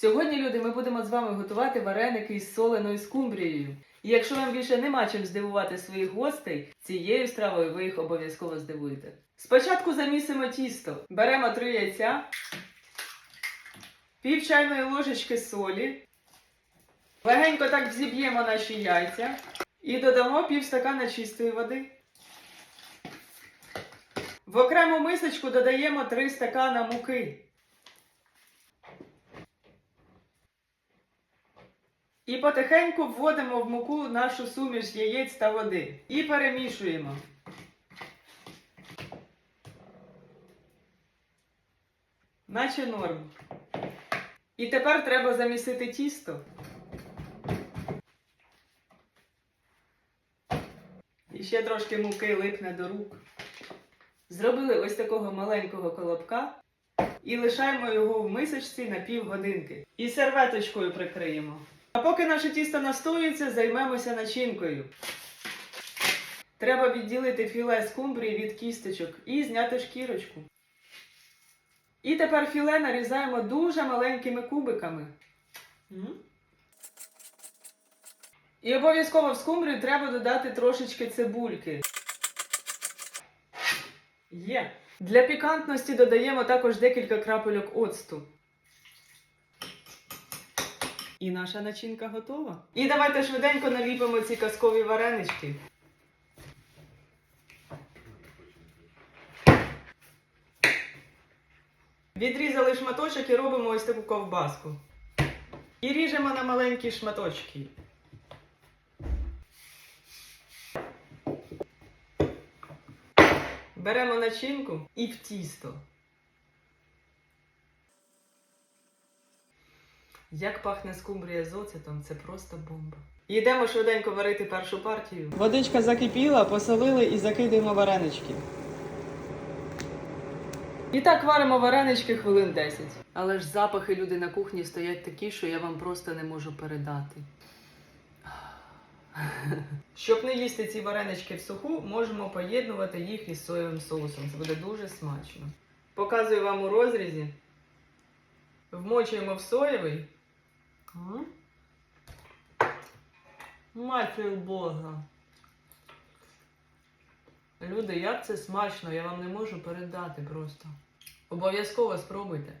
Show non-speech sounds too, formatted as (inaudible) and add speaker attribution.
Speaker 1: Сьогодні, люди, ми будемо з вами готувати вареники із соленою скумбрією. І якщо вам більше нема чим здивувати своїх гостей, цією стравою ви їх обов'язково здивуєте. Спочатку замісимо тісто. Беремо три яйця, пів чайної ложечки солі, легенько так взіб'ємо наші яйця і додамо пів стакана чистої води. В окрему мисочку додаємо 3 стакана муки. І потихеньку вводимо в муку нашу суміш яєць та води. І перемішуємо. Наче норм. І тепер треба замісити тісто. І ще трошки муки липне до рук. Зробили ось такого маленького колобка і лишаємо його в мисочці на півгодинки. І серветочкою прикриємо. А поки наше тісто настоюється, займемося начинкою. Треба відділити філе скумбрії від кісточок і зняти шкірочку. І тепер філе нарізаємо дуже маленькими кубиками. І обов'язково в скумбрію треба додати трошечки цибульки. Є. Для пікантності додаємо також декілька крапельок оцту. І наша начинка готова. І давайте швиденько наліпимо ці казкові варенички. Відрізали шматочок і робимо ось таку ковбаску. І ріжемо на маленькі шматочки. Беремо начинку і в тісто. Як пахне скумбрія з оцетом, це просто бомба. Йдемо швиденько варити першу партію. Водичка закипіла, посолили і закидаємо варенички. І так варимо варенички хвилин 10. Але ж запахи люди на кухні стоять такі, що я вам просто не можу передати. (sighs) Щоб не їсти ці варенички в суху, можемо поєднувати їх із соєвим соусом. Це буде дуже смачно. Показую вам у розрізі. Вмочуємо в соєвий. М? Матір Бога. Люди, як це смачно, я вам не можу передати просто. Обов'язково спробуйте.